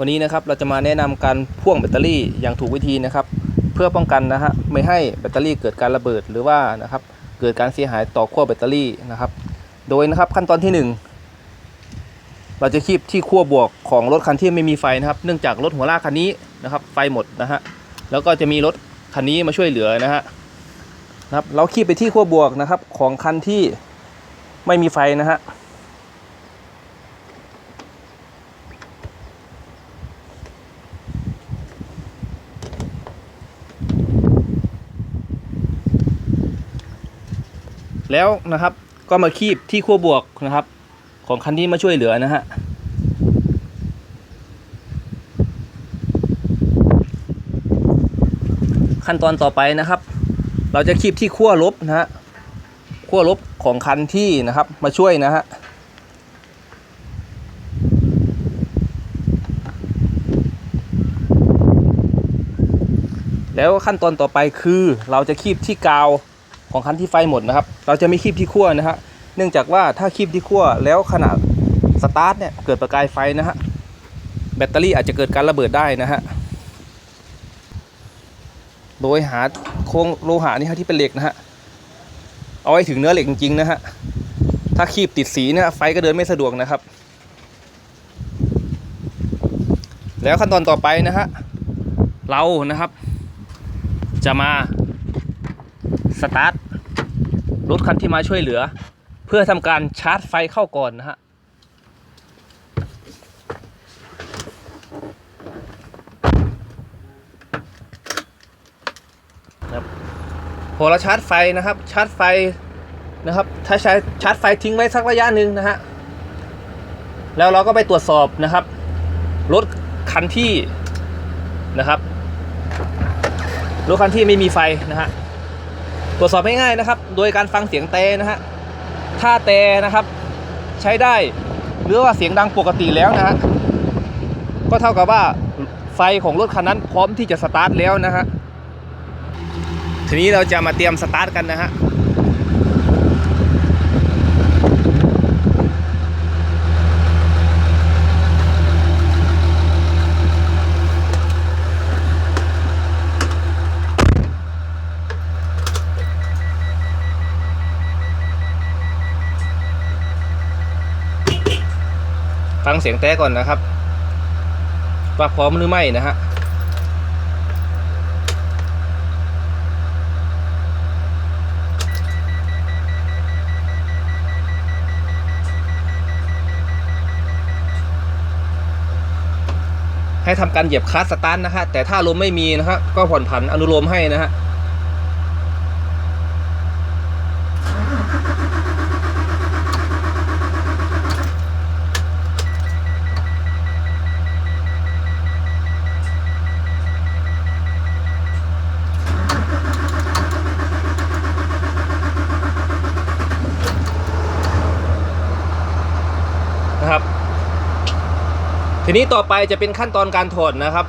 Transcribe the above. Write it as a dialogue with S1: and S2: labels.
S1: วันนี้นะครับเราจะมาแนะนำการพ่วงแบตเตอรี่อย่างถูกวิธีนะครับ เพื่อป้องกันนะฮะไม่ให้แบตเตอรี่เกิดการระเบิดหรือว่านะครับเกิดการเสียหายต่อขั้วแบตเตอรี่นะครับ โดยนะครับขั้นตอนที่หนึ่งเราจะคีบที่ขั้วบวกของรถคันที่ไม่มีไฟนะครับ เนื่องจากรถหัวลากคันนี้นะครับ ไฟหมดนะฮะแล้วก็จะมีรถคันนี้มาช่วยเหลือนะฮะนะครับเราคีบไปที่ขั้วบวกนะครับของคันที่ไม่มีไฟนะฮะ แล้วนะครับก็มาคีบที่ขั้วบวกนะครับ ของคันที่มาช่วยเหลือนะฮะขั้นตอนต่อไปนะครับ เราจะคีบที่ขั้วลบนะฮะขั้วลบของคันที่นะครับมาช่วยนะฮะแล้วขั้นตอนต่อไปคือเราจะคีบที่กาว ของคันที่ไฟหมดนะครับ เราจะไม่คีบที่ขั้วนะฮะเนื่องจากว่าถ้าคีบที่ขั้วแล้วขณะสตาร์ทเนี่ยเกิดประกายไฟนะฮะแบตเตอรี่อาจจะเกิดการระเบิดได้นะฮะโดยหาโครงโลหะนี่ฮะที่เป็นเหล็กนะฮะเอาไว้ถึงเนื้อเหล็กจริงๆนะฮะถ้าคีบติดสีเนี่ยไฟก็เดินไม่สะดวกนะครับ แล้วขั้นตอนต่อไปนะฮะเรานะครับ จะมาสตาร์ท รถคันที่มาช่วยเหลือ เพื่อทำการชาร์จไฟเข้าก่อนนะฮะพอเราชาร์จไฟนะครับชาร์จไฟนะครับถ้าใช้ชาร์จไฟทิ้งไว้สักระยะหนึ่งนะฮะแล้วเราก็ไปตรวจสอบนะครับรถคันที่นะครับรถคันที่ไม่มีไฟนะฮะ ตรวจสอบง่ายๆนะครับ โดยการฟังเสียงเตนะฮะถ้าเตนะครับใช้ได้หรือว่าเสียงดังปกติแล้วนะฮะก็เท่ากับว่าไฟของรถคันนั้นพร้อมที่จะสตาร์ทแล้วนะฮะทีนี้เราจะมาเตรียมสตาร์ทกันนะฮะ ฟังเสียงแต้ก่อนนะครับว่าพร้อมหรือไม่นะฮะให้ทำการเหยียบคลัสสตาร์ทนะฮะแต่ถ้าลมไม่มีนะฮะก็ผ่อนผันอนุโลมให้นะฮะ นะครับ ทีนี้ต่อไปจะเป็นขั้นตอนการถอดนะครับ